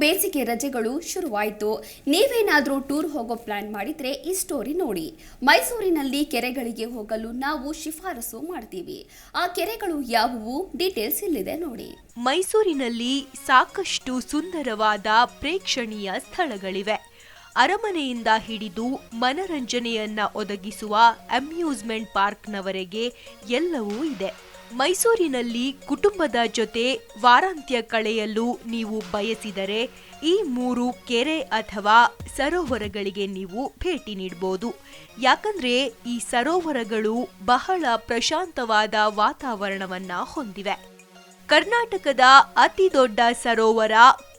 ಬೇಸಿಗೆ ರಜೆಗಳು ಶುರುವಾಯಿತು. ನೀವೇನಾದರೂ ಟೂರ್ ಹೋಗೋ ಪ್ಲಾನ್ ಮಾಡಿದ್ರೆ ಈ ಸ್ಟೋರಿ ನೋಡಿ. ಮೈಸೂರಿನಲ್ಲಿ ಕೆರೆಗಳಿಗೆ ಹೋಗಲು ನಾವು ಶಿಫಾರಸು ಮಾಡ್ತೀವಿ. ಆ ಕೆರೆಗಳು ಯಾವುವು? ಡೀಟೇಲ್ಸ್ ಇಲ್ಲಿದೆ ನೋಡಿ. ಮೈಸೂರಿನಲ್ಲಿ ಸಾಕಷ್ಟು ಸುಂದರವಾದ ಪ್ರೇಕ್ಷಣೀಯ ಸ್ಥಳಗಳಿವೆ. ಅರಮನೆಯಿಂದ ಹಿಡಿದು ಮನರಂಜನೆಯನ್ನ ಒದಗಿಸುವ ಅಮ್ಯೂಸ್ಮೆಂಟ್ ಪಾರ್ಕ್ನವರೆಗೆ ಎಲ್ಲವೂ ಇದೆ. ಮೈಸೂರಿನಲ್ಲಿ ಕುಟುಂಬದ ಜೊತೆ ವಾರಾಂತ್ಯ ಕಳೆಯಲು ನೀವು ಬಯಸಿದರೆ ಈ ಮೂರು ಕೆರೆ ಅಥವಾ ಸರೋವರಗಳಿಗೆ ನೀವು ಭೇಟಿ ನೀಡಬಹುದು ಯಾಕಂದ್ರೆ ಈ ಸರೋವರಗಳು ಬಹಳ ಪ್ರಶಾಂತವಾದ ವಾತಾವರಣವನ್ನ ಹೊಂದಿವೆ. ಕರ್ನಾಟಕದ ಅತಿ ದೊಡ್ಡ ಸರೋವರ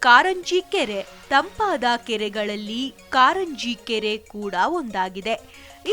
ಕಾರಂಜಿ ಕೆರೆ, ತಂಪಾದ ಕೆರೆಗಳಲ್ಲಿ ಕಾರಂಜಿ ಕೆರೆ ಕೂಡ ಒಂದಾಗಿದೆ.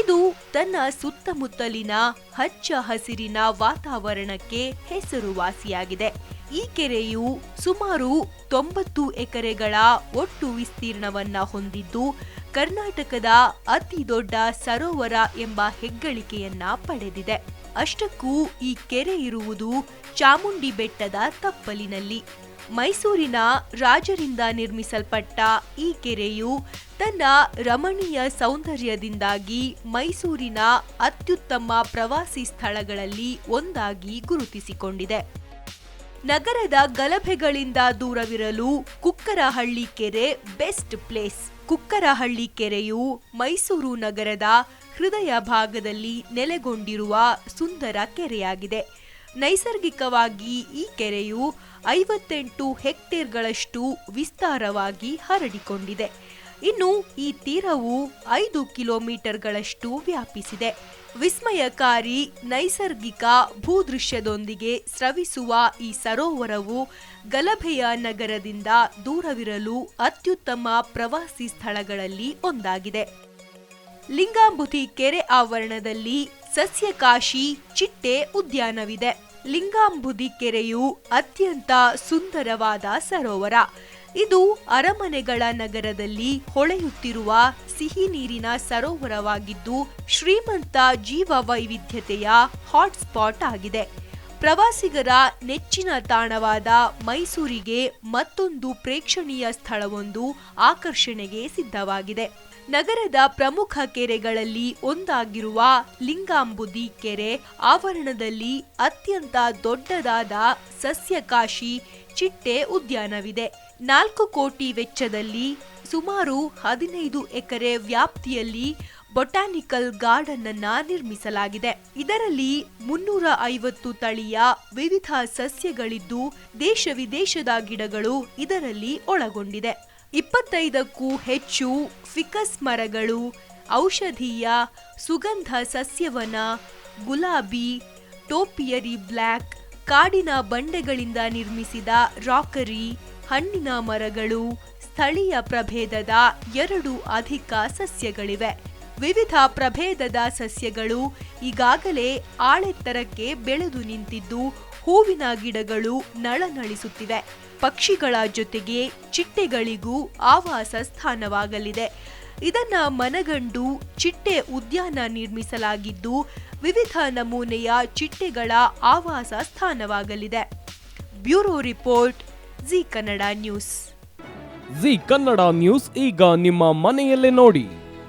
ಇದು ತನ್ನ ಸುತ್ತಮುತ್ತಲಿನ ಹಚ್ಚ ಹಸಿರಿನ ವಾತಾವರಣಕ್ಕೆ ಹೆಸರುವಾಸಿಯಾಗಿದೆ. ಈ ಕೆರೆಯು ಸುಮಾರು ತೊಂಬತ್ತು ಎಕರೆಗಳ ಒಟ್ಟು ವಿಸ್ತೀರ್ಣವನ್ನ ಹೊಂದಿದ್ದು, ಕರ್ನಾಟಕದ ಅತಿ ದೊಡ್ಡ ಸರೋವರ ಎಂಬ ಹೆಗ್ಗಳಿಕೆಯನ್ನ ಪಡೆದಿದೆ. ಅಷ್ಟಕ್ಕೂ ಈ ಕೆರೆ ಇರುವುದು ಚಾಮುಂಡಿ ಬೆಟ್ಟದ ತಪ್ಪಲಿನಲ್ಲಿ. ಮೈಸೂರಿನ ರಾಜರಿಂದ ನಿರ್ಮಿಸಲ್ಪಟ್ಟ ಈ ಕೆರೆಯು ತನ್ನ ರಮಣೀಯ ಸೌಂದರ್ಯದಿಂದಾಗಿ ಮೈಸೂರಿನ ಅತ್ಯುತ್ತಮ ಪ್ರವಾಸಿ ಸ್ಥಳಗಳಲ್ಲಿ ಒಂದಾಗಿ ಗುರುತಿಸಿಕೊಂಡಿದೆ. ನಗರದ ಗಲಭೆಗಳಿಂದ ದೂರವಿರಲು ಕುಕ್ಕರಹಳ್ಳಿ ಕೆರೆ ಬೆಸ್ಟ್ ಪ್ಲೇಸ್. ಕುಕ್ಕರಹಳ್ಳಿ ಕೆರೆಯು ಮೈಸೂರು ನಗರದ ಹೃದಯ ಭಾಗದಲ್ಲಿ ನೆಲೆಗೊಂಡಿರುವ ಸುಂದರ ಕೆರೆಯಾಗಿದೆ. ನೈಸರ್ಗಿಕವಾಗಿ ಈ ಕೆರೆಯು ಐವತ್ತೆಂಟು ಹೆಕ್ಟೇರ್ಗಳಷ್ಟು ವಿಸ್ತಾರವಾಗಿ ಹರಡಿಕೊಂಡಿದೆ. ಇನ್ನು ಈ ತೀರವು ಐದು ಕಿಲೋಮೀಟರ್ಗಳಷ್ಟು ವ್ಯಾಪಿಸಿದೆ. ವಿಸ್ಮಯಕಾರಿ ನೈಸರ್ಗಿಕ ಭೂದೃಶ್ಯದೊಂದಿಗೆ ಸ್ರವಿಸುವ ಈ ಸರೋವರವು ಗಲಭೆಯ ನಗರದಿಂದ ದೂರವಿರಲು ಅತ್ಯುತ್ತಮ ಪ್ರವಾಸಿ ಸ್ಥಳಗಳಲ್ಲಿ ಒಂದಾಗಿದೆ. ಲಿಂಗಾಂಬುತಿ ಕೆರೆ ಆವರಣದಲ್ಲಿ ಸಸ್ಯಕಾಶಿ ಚಿಟ್ಟೆ ಉದ್ಯಾನವಿದೆ. ಲಿಂಗಾಂಬುದಿ ಕೆರೆಯು ಅತ್ಯಂತ ಸುಂದರವಾದ ಸರೋವರ. ಇದು ಅರಮನೆಗಳ ನಗರದಲ್ಲಿ ಹೊಳೆಯುತ್ತಿರುವ ಸಿಹಿ ನೀರಿನ ಸರೋವರವಾಗಿದ್ದು ಶ್ರೀಮಂತ ಜೀವ ವೈವಿಧ್ಯತೆಯ ಹಾಟ್ಸ್ಪಾಟ್ ಆಗಿದೆ. ಪ್ರವಾಸಿಗರ ನೆಚ್ಚಿನ ತಾಣವಾದ ಮೈಸೂರಿಗೆ ಮತ್ತೊಂದು ಪ್ರೇಕ್ಷಣೀಯ ಸ್ಥಳವೊಂದು ಆಕರ್ಷಣೆಗೆ ಸಿದ್ಧವಾಗಿದೆ. ನಗರದ ಪ್ರಮುಖ ಕೆರೆಗಳಲ್ಲಿ ಒಂದಾಗಿರುವ ಲಿಂಗಾಂಬುದಿ ಕೆರೆ ಆವರಣದಲ್ಲಿ ಅತ್ಯಂತ ದೊಡ್ಡದಾದ ಸಸ್ಯಕಾಶಿ ಚಿಟ್ಟೆ ಉದ್ಯಾನವಿದೆ. ನಾಲ್ಕು ಕೋಟಿ ವೆಚ್ಚದಲ್ಲಿ ಸುಮಾರು ಹದಿನೈದು ಎಕರೆ ವ್ಯಾಪ್ತಿಯಲ್ಲಿ ಬೊಟಾನಿಕಲ್ ಗಾರ್ಡನ್ ಅನ್ನ ನಿರ್ಮಿಸಲಾಗಿದೆ. ಇದರಲ್ಲಿ ಮುನ್ನೂರ ಐವತ್ತು ತಳಿಯ ವಿವಿಧ ಸಸ್ಯಗಳಿದ್ದು ದೇಶ ವಿದೇಶದ ಗಿಡಗಳು ಇದರಲ್ಲಿ ಒಳಗೊಂಡಿದೆ. ಇಪ್ಪತ್ತೈದಕ್ಕೂ ಹೆಚ್ಚು ಫಿಕಸ್ ಮರಗಳು, ಔಷಧೀಯ ಸುಗಂಧ ಸಸ್ಯವನ ಗುಲಾಬಿ, ಟೋಪಿಯರಿ ಬ್ಲ್ಯಾಕ್ ಕಾಡಿನ ಬಂಡೆಗಳಿಂದ ನಿರ್ಮಿಸಿದ ರಾಕರಿ, ಹಣ್ಣಿನ ಮರಗಳು, ಸ್ಥಳೀಯ ಪ್ರಭೇದದ ಎರಡು ಅಧಿಕ ಸಸ್ಯಗಳಿವೆ. ವಿವಿಧ ಪ್ರಭೇದದ ಸಸ್ಯಗಳು ಈಗಾಗಲೇ ಆಳೆತ್ತರಕ್ಕೆ ಬೆಳೆದು ನಿಂತಿದ್ದು ಹೂವಿನ ಗಿಡಗಳು ನಳನಳಿಸುತ್ತಿವೆ. ಪಕ್ಷಿಗಳ ಜೊತೆಗೆ ಚಿಟ್ಟೆಗಳಿಗೂ ಆವಾಸ ಸ್ಥಾನವಾಗಲಿದೆ. ಇದನ್ನ ಮನಗಂಡು ಚಿಟ್ಟೆ ಉದ್ಯಾನ ನಿರ್ಮಿಸಲಾಗಿದ್ದು ವಿವಿಧ ನಮೂನೆಯ ಚಿಟ್ಟೆಗಳ ಆವಾಸ ಸ್ಥಾನವಾಗಲಿದೆ. Bureau report, Zee Kannada news. Zee Kannada news ಈಗ ನಿಮ್ಮ ಮನೆಯಲ್ಲೇ ನೋಡಿ.